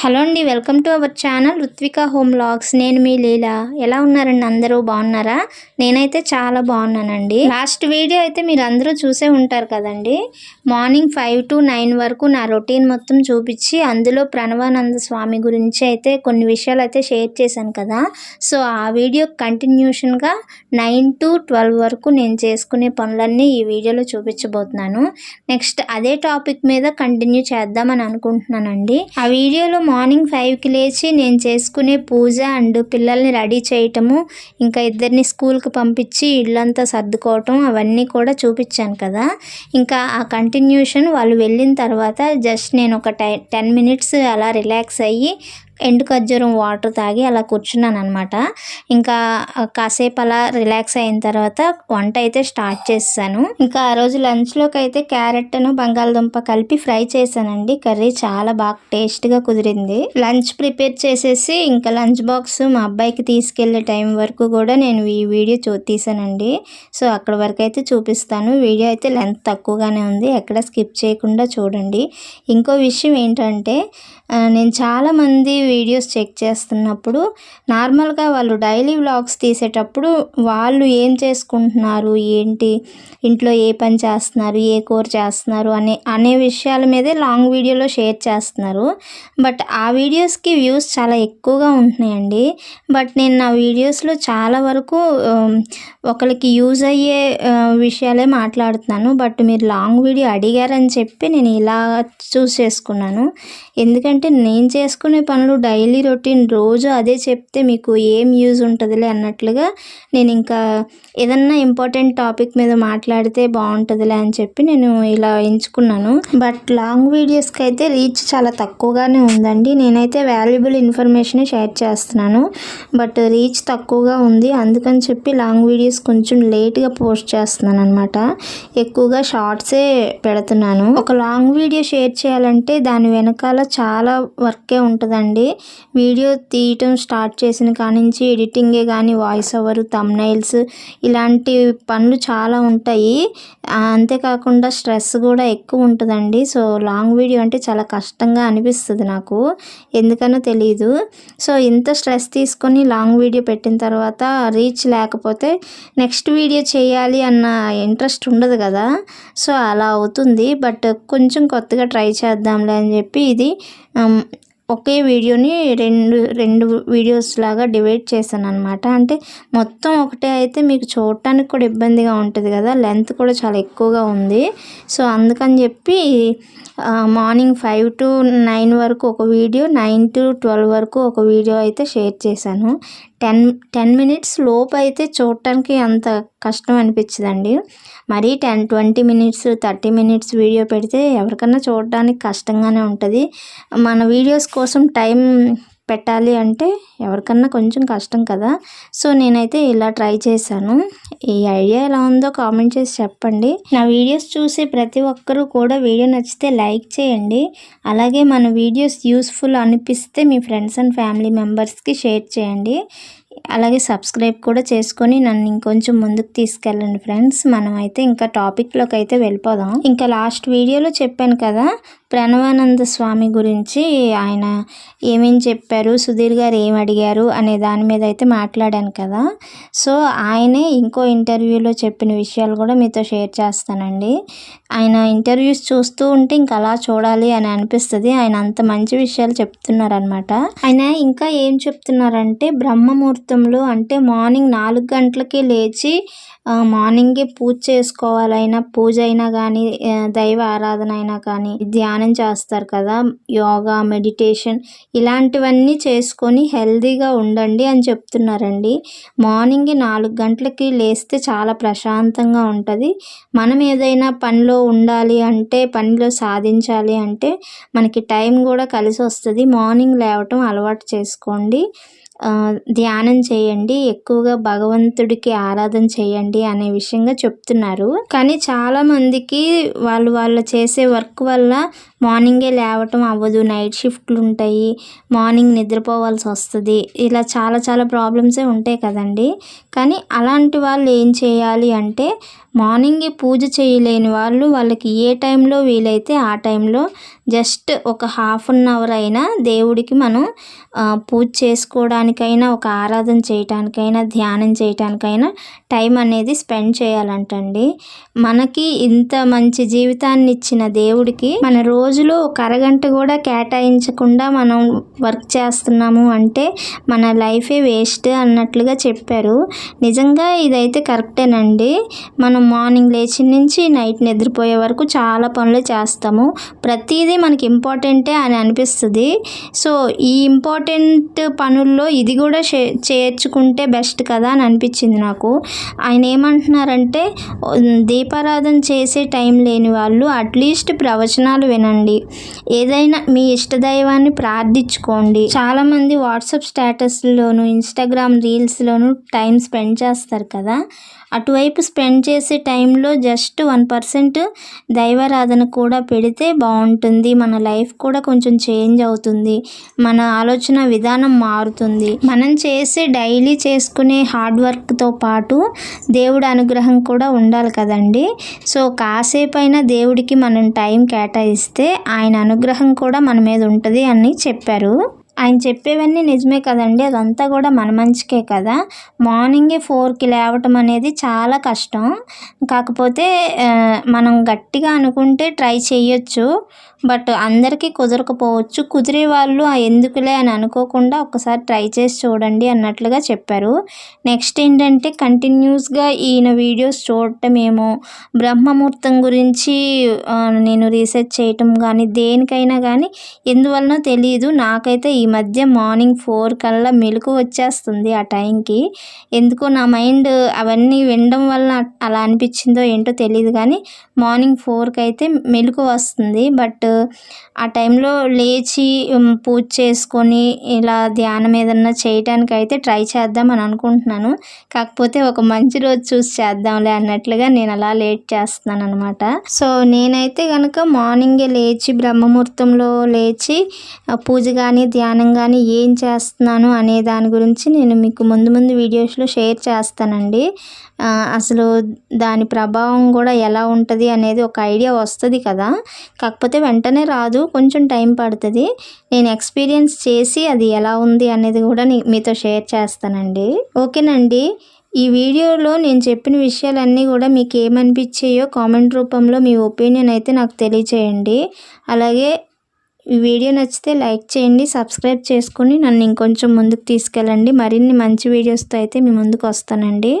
Hello అండి welcome to our channel Ruthvika home vlogs. నేను మీ లీలా. ఎలా ఉన్నారండి అందరూ? బాగున్నారా? నేనైతే చాలా బాగున్నానండి. లాస్ట్ వీడియో అయితే మీరు అందరూ చూసే ఉంటారు కదండి. మార్నింగ్ ఫైవ్ టు నైన్ వరకు నా రొటీన్ మొత్తం చూపించి అందులో ప్రణవానంద స్వామి గురించి అయితే కొన్ని విషయాలు అయితే షేర్ చేశాను కదా. సో ఆ వీడియో కంటిన్యూషన్గా నైన్ టు ట్వెల్వ్ వరకు నేను చేసుకునే పనులన్నీ ఈ వీడియోలో చూపించబోతున్నాను. నెక్స్ట్ అదే టాపిక్ మీద కంటిన్యూ చేద్దామని అనుకుంటున్నానండి. ఆ వీడియోలో మార్నింగ్ ఫైవ్కి లేచి నేను చేసుకునే పూజ అండ్ పిల్లల్ని రెడీ చేయటము ఇంకా ఇద్దరిని స్కూల్కి పంపించి ఇళ్ళంతా సర్దుకోవటం అవన్నీ కూడా చూపించాను కదా. ఇంకా ఆ కంటిన్యూషన్ వాళ్ళు వెళ్ళిన తర్వాత జస్ట్ నేను ఒక టెన్ మినిట్స్ అలా రిలాక్స్ అయ్యి ఎండు ఖర్జూరం వాటర్ తాగి అలా కూర్చున్నాను అనమాట ఇంకా కాసేపు అలా రిలాక్స్ అయిన తర్వాత వంట అయితే స్టార్ట్ చేశాను. ఇంకా ఆ రోజు లంచ్లోకి అయితే క్యారెట్ను బంగాళదుంప కలిపి ఫ్రై చేశానండి. కర్రీ చాలా బాగా టేస్ట్గా కుదిరింది. లంచ్ ప్రిపేర్ చేసేసి ఇంకా లంచ్ బాక్స్ మా అబ్బాయికి తీసుకెళ్ళే టైం వరకు కూడా నేను ఈ వీడియో చూ తీసానండి సో అక్కడ వరకు అయితే చూపిస్తాను. వీడియో అయితే లెంత్ తక్కువగానే ఉంది. ఎక్కడ స్కిప్ చేయకుండా చూడండి. ఇంకో విషయం ఏంటంటే నేను చాలామంది వీడియోస్ చెక్ చేస్తున్నప్పుడు నార్మల్గా వాళ్ళు డైలీ వ్లాగ్స్ తీసేటప్పుడు వాళ్ళు ఏం చేసుకుంటున్నారు ఏంటి ఇంట్లో ఏ పని చేస్తున్నారు ఏ కూర చేస్తున్నారు అనే అనే విషయాల మీదే లాంగ్ వీడియోలో షేర్ చేస్తున్నారు. బట్ ఆ వీడియోస్కి వ్యూస్ చాలా ఎక్కువగా ఉంటున్నాయండి. బట్ నేను నా వీడియోస్లో చాలా వరకు ఒకరికి యూజ్ అయ్యే విషయాలే మాట్లాడుతున్నాను. బట్ మీరు లాంగ్ వీడియో అడిగారని చెప్పి నేను ఇలా చూస్ చేసుకున్నాను. ఎందుకంటే నేను చేసుకునే పనులు డైలీ రొటీన్ రోజు అదే చెప్తే మీకు ఏం యూజ్ ఉంటుందిలే అన్నట్లుగా నేను ఇంకా ఏదన్నా ఇంపార్టెంట్ టాపిక్ మీద మాట్లాడితే బాగుంటుందిలే అని చెప్పి నేను ఇలా ఎంచుకున్నాను. బట్ లాంగ్ వీడియోస్కి అయితే రీచ్ చాలా తక్కువగానే ఉందండి. నేనైతే వాల్యుబుల్ ఇన్ఫర్మేషన్ షేర్ చేస్తున్నాను. బట్ రీచ్ తక్కువగా ఉంది. అందుకని చెప్పి లాంగ్ వీడియోస్ కొంచెం లేట్గా పోస్ట్ చేస్తున్నాను అనమాట ఎక్కువగా షార్ట్సే పెడుతున్నాను. ఒక లాంగ్ వీడియో షేర్ చేయాలంటే దాని వెనకాల చాలా వర్కే ఉంటుందండి. వీడియో తీయటం స్టార్ట్ చేసిన కానించి ఎడిటింగే కానీ వాయిస్ ఓవర్ తమ్నైల్స్ ఇలాంటి పనులు చాలా ఉంటాయి. అంతేకాకుండా స్ట్రెస్ కూడా ఎక్కువ ఉంటుందండి. సో లాంగ్ వీడియో అంటే చాలా కష్టంగా అనిపిస్తుంది నాకు. ఎందుకనో తెలియదు సో ఇంత స్ట్రెస్ తీసుకొని లాంగ్ వీడియో పెట్టిన తర్వాత రీచ్ లేకపోతే నెక్స్ట్ వీడియో చేయాలి అన్న ఇంట్రెస్ట్ ఉండదు కదా. సో అలా అవుతుంది. బట్ కొంచెం కొత్తగా ట్రై చేద్దాంలే అని చెప్పి ఇది ఒకే వీడియోని రెండు రెండు వీడియోస్ లాగా డివైడ్ చేశాను అనమాట అంటే మొత్తం ఒకటే అయితే మీకు చూడటానికి కూడా ఇబ్బందిగా ఉంటుంది కదా. లెంత్ కూడా చాలా ఎక్కువగా ఉంది. సో అందుకని చెప్పి మార్నింగ్ ఫైవ్ టు నైన్ వరకు ఒక వీడియో నైన్ టు ట్వెల్వ్ వరకు ఒక వీడియో అయితే షేర్ చేశాను. టెన్ టెన్ మినిట్స్ లోపు అయితే చూడటానికి అంత కష్టం అనిపించదండి. మరీ ten twenty minutes thirty minutes video పెడితే ఎవరికన్నా చూడడానికి కష్టంగానే ఉంటుంది. మన వీడియోస్ కోసం టైం పెట్టాలి అంటే ఎవరికన్నా కొంచెం కష్టం కదా. సో నేనైతే ఇలా ట్రై చేశాను. ఈ ఐడియా ఎలా ఉందో కామెంట్ చేసి చెప్పండి. నా వీడియోస్ చూసి ప్రతి ఒక్కరూ కూడా వీడియో నచ్చితే లైక్ చేయండి. అలాగే మన వీడియోస్ యూస్ఫుల్ అనిపిస్తే మీ ఫ్రెండ్స్ అండ్ ఫ్యామిలీ మెంబర్స్కి షేర్ చేయండి. అలాగే సబ్స్క్రైబ్ కూడా చేసుకొని నన్ను ఇంకొంచెం ముందుకు తీసుకెళ్ళండి ఫ్రెండ్స్. మనం అయితే ఇంకా టాపిక్లోకి అయితే వెళ్ళిపోదాం. ఇంకా లాస్ట్ వీడియోలో చెప్పాను కదా ప్రణవానంద స్వామి గురించి ఆయన ఏమేం చెప్పారు సుధీర్ గారు ఏం అడిగారు అనే దాని మీద అయితే మాట్లాడాను కదా. సో ఆయనే ఇంకో ఇంటర్వ్యూలో చెప్పిన విషయాలు కూడా మీతో షేర్ చేస్తానండి. ఆయన ఇంటర్వ్యూస్ చూస్తూ ఉంటే ఇంకా అలా చూడాలి అని అనిపిస్తుంది. ఆయన అంత మంచి విషయాలు చెప్తున్నారనమాట ఆయన ఇంకా ఏం చెప్తున్నారంటే బ్రహ్మముహూర్తంలో అంటే మార్నింగ్ నాలుగు గంటలకి లేచి మార్నింగే పూజ చేసుకోవాలైనా పూజ అయినా కానీ దైవ ఆరాధన అయినా కానీ ధ్యానం చేస్తారు కదా యోగా మెడిటేషన్ ఇలాంటివన్నీ చేసుకొని హెల్తీగా ఉండండి అని చెప్తున్నారండి. మార్నింగ్ నాలుగు గంటలకి లేస్తే చాలా ప్రశాంతంగా ఉంటుంది. మనం ఏదైనా పనిలో ఉండాలి అంటే పనిలో సాధించాలి అంటే మనకి టైం కూడా కలిసి వస్తుంది. మార్నింగ్ లేవటం అలవాటు చేసుకోండి. ధ్యానం చేయండి ఎక్కువగా భగవంతుడికి ఆరాధన చేయండి అనే విషయంగా చెప్తున్నారు. కానీ చాలామందికి వాళ్ళు వాళ్ళు చేసే వర్క్ వల్ల మార్నింగే లేవటం అవ్వదు నైట్ షిఫ్ట్లు ఉంటాయి మార్నింగ్ నిద్రపోవాల్సి వస్తుంది ఇలా చాలా చాలా ప్రాబ్లమ్సే ఉంటాయి కదండి. కానీ అలాంటి వాళ్ళు ఏం చేయాలి అంటే మార్నింగే పూజ చేయలేని వాళ్ళు వాళ్ళకి ఏ టైంలో వీలైతే ఆ టైంలో జస్ట్ ఒక హాఫ్ అన్ అవర్ అయినా దేవుడికి మనం పూజ చేసుకోవడానికైనా ఒక ఆరాధన చేయటానికైనా ధ్యానం చేయటానికైనా టైం అనేది స్పెండ్ చేయాలంటండి. మనకి ఇంత మంచి జీవితాన్ని ఇచ్చిన దేవుడికి మన రోజు రోజులో ఒక అరగంట కూడా కేటాయించకుండా మనం వర్క్ చేస్తున్నాము అంటే మన లైఫే వేస్ట్ అన్నట్లుగా చెప్పారు. నిజంగా ఇదైతే కరెక్టేనండి. మనం మార్నింగ్ లేచి నుంచి నైట్ నిద్రపోయే వరకు చాలా పనులు చేస్తాము. ప్రతిదీ మనకి ఇంపార్టెంటే అని అనిపిస్తుంది. సో ఈ ఇంపార్టెంట్ పనుల్లో ఇది కూడా చేర్చుకుంటే బెస్ట్ కదా అని అనిపించింది నాకు. ఆయన ఏమంటున్నారంటే దీపారాధన చేసే టైం లేని వాళ్ళు అట్లీస్ట్ ప్రవచనాలు వినండి. ఏదైనా మీ ఇష్టదైవాన్ని ప్రార్థించుకోండి. చాలామంది వాట్సాప్ స్టేటస్లోను ఇన్స్టాగ్రామ్ రీల్స్లోను టైం స్పెండ్ చేస్తారు కదా. అటువైపు స్పెండ్ చేసే టైంలో జస్ట్ వన్ పర్సెంట్ దైవారాధన కూడా పెడితే బాగుంటుంది. మన లైఫ్ కూడా కొంచెం చేంజ్ అవుతుంది. మన ఆలోచన విధానం మారుతుంది. మనం చేసే డైలీ చేసుకునే హార్డ్ వర్క్తో పాటు దేవుడి అనుగ్రహం కూడా ఉండాలి కదండి. సో కాసేపైనా దేవుడికి మనం టైం కేటాయిస్తే ఆయన అనుగ్రహం కూడా మన మీద ఉంటుంది అని చెప్పారు. ఆయన చెప్పేవన్నీ నిజమే కదండి. అదంతా కూడా మన మంచికే కదా. మార్నింగే ఫోర్కి లేవటం అనేది చాలా కష్టం. కాకపోతే మనం గట్టిగా అనుకుంటే ట్రై చేయొచ్చు. బట్ అందరికీ కుదరకపోవచ్చు. కుదిరే వాళ్ళు ఎందుకులే అని అనుకోకుండా ఒకసారి ట్రై చేసి చూడండి అన్నట్లుగా చెప్పారు. నెక్స్ట్ ఏంటంటే కంటిన్యూస్గా ఈయన వీడియోస్ చూడటం ఏమో బ్రహ్మముహూర్తం గురించి నేను రీసెర్చ్ చేయటం కానీ దేనికైనా కానీ ఎందువలనో తెలియదు నాకైతే ఈ మధ్య మార్నింగ్ ఫోర్ కల్లా మెలకు వచ్చేస్తుంది ఆ టైంకి. ఎందుకో నా మైండ్ అవన్నీ వినడం వల్ల అలా అనిపించిందో ఏంటో తెలియదు కానీ మార్నింగ్ ఫోర్కి అయితే మెలకు వస్తుంది. బట్ ఆ టైంలో లేచి పూజ చేసుకొని ఇలా ధ్యానం ఏదన్నా చేయడానికి అయితే ట్రై చేద్దాం అని అనుకుంటున్నాను. కాకపోతే ఒక మంచి రోజు చూసి చేద్దాంలే అన్నట్లుగా నేను అలా లేట్ చేస్తున్నాను అనమాట సో నేనైతే కనుక మార్నింగే లేచి బ్రహ్మముహూర్తంలో లేచి పూజ కానీ ధ్యానం అనగానే ఏం చేస్తున్నాను అనే దాని గురించి నేను మీకు ముందు ముందు వీడియోస్లో షేర్ చేస్తానండి. అసలు దాని ప్రభావం కూడా ఎలా ఉంటుంది అనేది ఒక ఐడియా వస్తుంది కదా. కాకపోతే వెంటనే రాదు కొంచెం టైం పడుతుంది. నేను ఎక్స్పీరియన్స్ చేసి అది ఎలా ఉంది అనేది కూడా మీతో షేర్ చేస్తానండి. ఓకేనండి. ఈ వీడియోలో నేను చెప్పిన విషయాలన్నీ కూడా మీకు ఏమనిపించాయో కామెంట్ రూపంలో మీ ఒపీనియన్ అయితే నాకు తెలియచేయండి. అలాగే ఈ వీడియో నచ్చితే లైక్ చేయండి సబ్స్క్రైబ్ చేసుకుని నన్ను ఇంకొంచెం ముందుకు తీసుకెళ్ళండి. మరిన్ని మంచి వీడియోస్తో అయితే మీ ముందుకు వస్తానండి.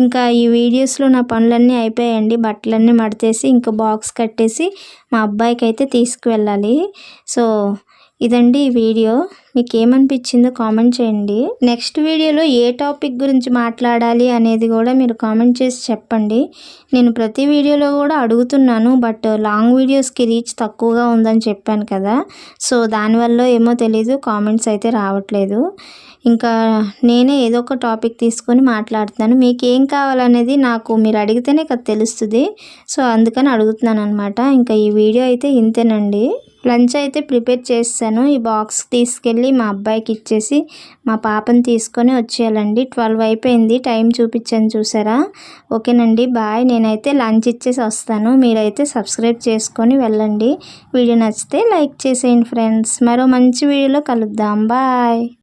ఇంకా ఈ వీడియోస్లో నా పనులన్నీ అయిపోయాయండి. బట్టలన్నీ మడతేసి ఇంకా బాక్స్ కట్టేసి మా అబ్బాయికి అయితే తీసుకువెళ్ళాలి. సో ఇదండి ఈ వీడియో. మీకు ఏమనిపించిందో కామెంట్ చేయండి. నెక్స్ట్ వీడియోలో ఏ టాపిక్ గురించి మాట్లాడాలి అనేది కూడా మీరు కామెంట్ చేసి చెప్పండి. నేను ప్రతి వీడియోలో కూడా అడుగుతున్నాను బట్ లాంగ్ వీడియోస్కి రీచ్ తక్కువగా ఉందని చెప్పాను కదా. సో దానివల్ల ఏమో తెలీదు కామెంట్స్ అయితే రావట్లేదు. ఇంకా నేనే ఏదో ఒక టాపిక్ తీసుకొని మాట్లాడుతున్నాను. మీకు ఏం కావాలనేది నాకు మీరు అడిగితేనే కదా తెలుస్తుంది. సో అందుకని అడుగుతున్నాను అనమాట ఇంకా ఈ వీడియో అయితే ఇంతేనండి. లంచ్ అయితే ప్రిపేర్ చేస్తాను. ఈ బాక్స్ తీసుకెళ్ళి మా అబ్బాయికి ఇచ్చేసి మా పాపని తీసుకొని వచ్చేయాలండి. ట్వెల్వ్ అయిపోయింది. టైం చూపించాను చూసారా? ఓకేనండి. బాయ్. నేనైతే లంచ్ ఇచ్చేసి వస్తాను. మీరైతే సబ్స్క్రైబ్ చేసుకొని వెళ్ళండి. వీడియో నచ్చితే లైక్ చేసేయండి ఫ్రెండ్స్. మరో మంచి వీడియోలో కలుద్దాం. బాయ్.